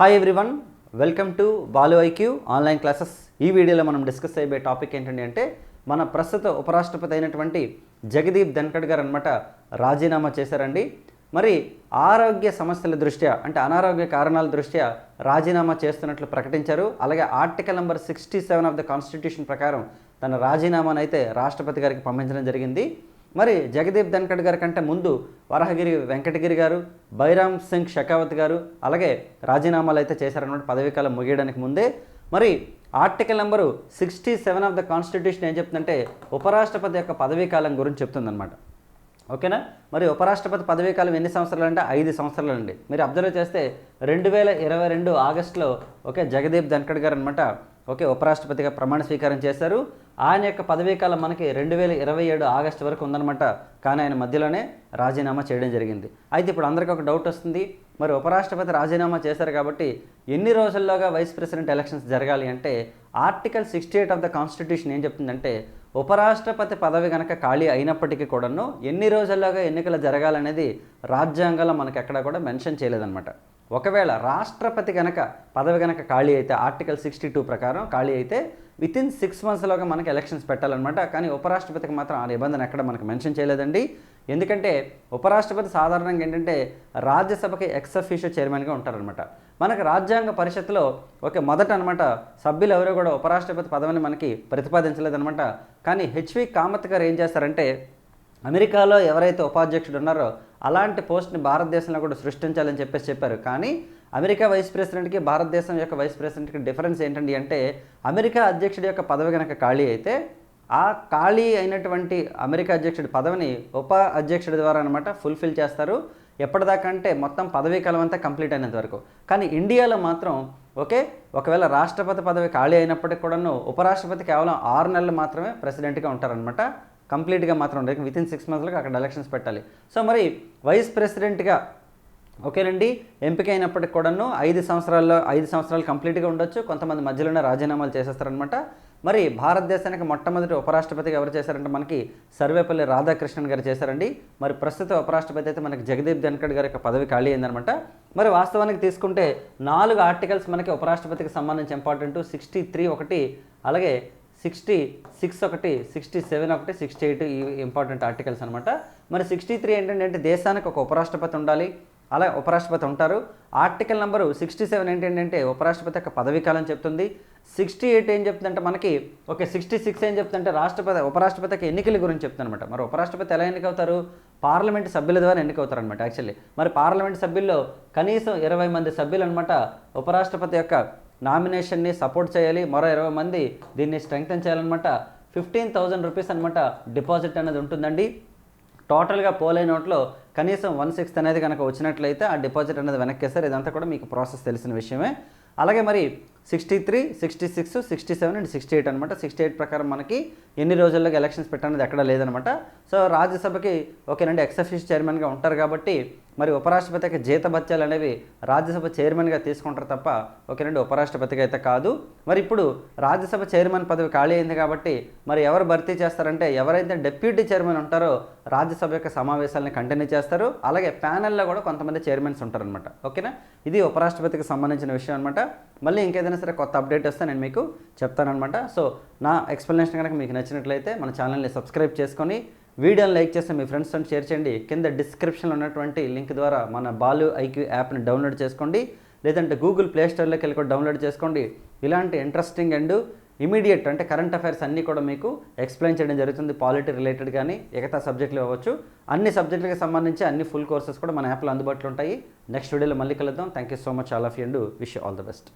Hi everyone welcome to Balu IQ online classes ఈ వీడియోలో మనం డిస్కస్ అయ్యే టాపిక్ ఏంటంటే అంటే మన ప్రస్తుత ఉపరాష్ట్రపతి అయినటువంటి జగదీప్ ధన్కడ్ గారు అనమాట రాజీనామా చేశారండి. మరి ఆరోగ్య సమస్యల దృష్ట్యా అంటే అనారోగ్య కారణాల దృష్ట్యా రాజీనామా చేస్తున్నట్లు ప్రకటించారు. అలాగే article number sixty seven of the constitution ప్రకారం తన రాజీనామాను అయితే రాష్ట్రపతి గారికి పంపించడం జరిగింది. మరి జగదీప్ ధన్కడ్ గారి కంటే ముందు వరహగిరి వెంకటగిరి గారు బైరామ్ సింగ్ షెకావత్ గారు అలాగే రాజీనామాలు అయితే చేశారన్నమాట పదవీకాలం ముగియడానికి ముందే. మరి article number sixty seven of the constitution ఏం చెప్తుందంటే ఉపరాష్ట్రపతి యొక్క పదవీకాలం గురించి చెప్తుందన్నమాట. ఓకేనా? మరి ఉపరాష్ట్రపతి పదవీకాలం ఎన్ని సంవత్సరాలు అంటే ఐదు సంవత్సరాలు అండి మీరు అబ్జర్వ్ చేస్తే రెండు వేల ఇరవై రెండు ఆగస్టులో ఓకే జగదీప్ ధన్కడ్ గారు అనమాట ఓకే ఉపరాష్ట్రపతిగా ప్రమాణ స్వీకారం చేశారు. ఆయన యొక్క పదవీకాలం మనకి రెండు వేల ఇరవై ఏడు ఆగస్టు వరకు ఉందన్నమాట. కానీ ఆయన మధ్యలోనే రాజీనామా చేయడం జరిగింది. అయితే ఇప్పుడు అందరికీ ఒక డౌట్ వస్తుంది. మరి ఉపరాష్ట్రపతి రాజీనామా చేశారు కాబట్టి ఎన్ని రోజుల్లోగా వైస్ ప్రెసిడెంట్ ఎలక్షన్స్ జరగాలి అంటే article sixty eight of the constitution ఏం చెప్తుందంటే ఉపరాష్ట్రపతి పదవి కనుక ఖాళీ అయినప్పటికీ కూడాను ఎన్ని రోజుల్లోగా ఎన్నికలు జరగాలనేది రాజ్యాంగంలో మనకి ఎక్కడా కూడా మెన్షన్ చేయలేదన్నమాట. ఒకవేళ రాష్ట్రపతి కనుక పదవి కనుక ఖాళీ అయితే ఆర్టికల్ సిక్స్టీ టూ ప్రకారం ఖాళీ అయితే విత్ ఇన్ సిక్స్ మంత్స్లోగా మనకి ఎలక్షన్స్ పెట్టాలన్నమాట. కానీ ఉపరాష్ట్రపతికి మాత్రం ఆ నిబంధన ఎక్కడ మనకు మెన్షన్ చేయలేదండి. ఎందుకంటే ఉపరాష్ట్రపతి సాధారణంగా ఏంటంటే రాజ్యసభకి ఎక్సఫీషియో చైర్మన్గా ఉంటారనమాట మనకు రాజ్యాంగ పరిషత్తులో ఒక మొదట అనమాట సభ్యులు ఎవరో కూడా ఉపరాష్ట్రపతి పదవిని మనకి ప్రతిపాదించలేదనమాట కానీ హెచ్వి కామత్ గారు ఏం చేస్తారంటే అమెరికాలో ఎవరైతే ఉపాధ్యక్షుడు ఉన్నారో అలాంటి పోస్ట్ని భారతదేశంలో కూడా సృష్టించాలని చెప్పేసి చెప్పారు. కానీ అమెరికా వైస్ ప్రెసిడెంట్కి భారతదేశం యొక్క వైస్ ప్రెసిడెంట్కి డిఫరెన్స్ ఏంటండి అంటే అమెరికా అధ్యక్షుడి యొక్క పదవి కనుక ఖాళీ అయితే ఆ ఖాళీ అయినటువంటి అమెరికా అధ్యక్షుడి పదవిని ఉప అధ్యక్షుడి ద్వారా అనమాట ఫుల్ఫిల్ చేస్తారు. ఎప్పటిదాకా అంటే మొత్తం పదవీ కాలం అంతా కంప్లీట్ అయినంత వరకు. కానీ ఇండియాలో మాత్రం ఓకే ఒకవేళ రాష్ట్రపతి పదవి ఖాళీ అయినప్పటికీ కూడాను ఉపరాష్ట్రపతి కేవలం ఆరు నెలలు మాత్రమే ప్రెసిడెంట్గా ఉంటారనమాట కంప్లీట్గా మాత్రం ఉండదు. విత్ ఇన్ సిక్స్ మంత్స్లో అక్కడ ఎలక్షన్స్ పెట్టాలి. సో మరి వైస్ ప్రెసిడెంట్గా ఓకేనండి. ఎంపిక అయినప్పటికి కూడాను ఐదు సంవత్సరాల్లో ఐదు సంవత్సరాలు కంప్లీట్గా ఉండొచ్చు. కొంతమంది మధ్యలోనే రాజీనామాలు చేసేస్తారనమాట మరి భారతదేశానికి మొట్టమొదటి ఉపరాష్ట్రపతిగా ఎవరు చేశారంటే మనకి సర్వేపల్లి రాధాకృష్ణన్ గారు చేశారండి. మరి ప్రస్తుత ఉపరాష్ట్రపతి అయితే మనకి జగదీప్ ధన్కడ్ గారి యొక్క పదవి ఖాళీ అయిందనమాట మరి వాస్తవానికి తీసుకుంటే నాలుగు ఆర్టికల్స్ మనకి ఉపరాష్ట్రపతికి సంబంధించి ఇంపార్టెంట్ సిక్స్టీ త్రీ ఒకటి అలాగే సిక్స్టీ సిక్స్ ఒకటి సిక్స్టీ సెవెన్ ఒకటి సిక్స్టీ ఎయిట్ ఈ ఇంపార్టెంట్ ఆర్టికల్స్ అనమాట మరి సిక్స్టీ త్రీ ఏంటంటే దేశానికి ఒక ఉపరాష్ట్రపతి ఉండాలి. అలా ఉపరాష్ట్రపతి ఉంటారు. ఆర్టికల్ నెంబరు సిక్స్టీ సెవెన్ ఏంటంటే ఉపరాష్ట్రపతి యొక్క పదవీకాలం చెప్తుంది. సిక్స్టీ ఎయిట్ ఏం చెప్తుందంటే మనకి ఓకే సిక్స్టీ సిక్స్ ఏం చెప్తుందంటే రాష్ట్రపతి ఉపరాష్ట్రపతి యొక్క ఎన్నికల గురించి చెప్తుందనమాట మరి ఉపరాష్ట్రపతి ఎలా ఎన్నికవుతారు? పార్లమెంట్ సభ్యుల ద్వారా ఎన్నికవుతారనమాట యాక్చువల్లీ మరి పార్లమెంట్ సభ్యుల్లో కనీసం ఇరవై మంది సభ్యులు అనమాట ఉపరాష్ట్రపతి యొక్క నామినేషన్ని సపోర్ట్ చేయాలి. మరో ఇరవై మంది దీన్ని స్ట్రెంగ్తన్ చేయాలన్నమాట. ఫిఫ్టీన్ థౌజండ్ రూపీస్ అనమాట డిపాజిట్ అనేది ఉంటుందండి. టోటల్గా పోలే నోట్లో కనీసం వన్ సిక్స్త్ అనేది కనుక వచ్చినట్లయితే ఆ డిపాజిట్ అనేది వెనక్కేస్తారు. ఇదంతా కూడా మీకు ప్రాసెస్ తెలిసిన విషయమే. అలాగే మరి sixty three sixty six sixty seven and sixty eight అనమాట సిక్స్టీ ఎయిట్ ప్రకారం మనకి ఎన్ని రోజుల్లోకి ఎలక్షన్స్ పెట్టఅనేది ఎక్కడ లేదనమాట సో రాజ్యసభకి ఓకేనండి ఎక్సఫీస్ చైర్మన్గా ఉంటారు కాబట్టి మరి ఉపరాష్ట్రపతికి జీతభత్యాలు అనేవి రాజ్యసభ చైర్మన్గా తీసుకుంటారు తప్ప ఓకేనండి ఉపరాష్ట్రపతికి అయితే కాదు. మరి ఇప్పుడు రాజ్యసభ చైర్మన్ పదవి ఖాళీ అయింది కాబట్టి మరి ఎవరు భర్తీ చేస్తారంటే ఎవరైతే డెప్యూటీ చైర్మన్ ఉంటారో రాజ్యసభ యొక్క సమావేశాలను కంటిన్యూ చేస్తారు. అలాగే ప్యానెల్లో కూడా కొంతమంది చైర్మన్స్ ఉంటారనమాట ఓకేనా? ఇది ఉపరాష్ట్రపతికి సంబంధించిన విషయం అనమాట మళ్ళీ ఇంకేదైనా సరే కొత్త అప్డేట్ వస్తే నేను మీకు చెప్తానమాట సో నా ఎక్స్ప్లెనేషన్ కనుక మీకు నచ్చినట్లయితే మన ఛానల్ని సబ్స్క్రైబ్ చేసుకొని వీడియోని లైక్ చేస్తే మీ ఫ్రెండ్స్తో షేర్ చేయండి. కింద డిస్క్రిప్షన్లో ఉన్నటువంటి లింక్ ద్వారా మన బాలు ఐక్యూ యాప్ని డౌన్లోడ్ చేసుకోండి. లేదంటే గూగుల్ ప్లే స్టోర్లోకి వెళ్ళి కూడా డౌన్లోడ్ చేసుకోండి. ఇలాంటి ఇంట్రెస్టింగ్ అండ్ ఇమీడియట్ అంటే కరెంట్ అఫైర్స్ అన్నీ కూడా మీకు ఎక్స్ప్లెయిన్ చేయడం జరుగుతుంది. పాలిటీ రిలేటెడ్ కానీ ఎగతా సబ్జెక్టులు అవ్వచ్చు. అన్ని సబ్జెక్టులకు సంబంధించి అన్ని ఫుల్ కోర్సెస్ కూడా మన యాప్లో అందుబాటులో ఉంటాయి. నెక్స్ట్ వీడియోలో మళ్ళీ కలుద్దాం. Thank you so much all of you and wish all the best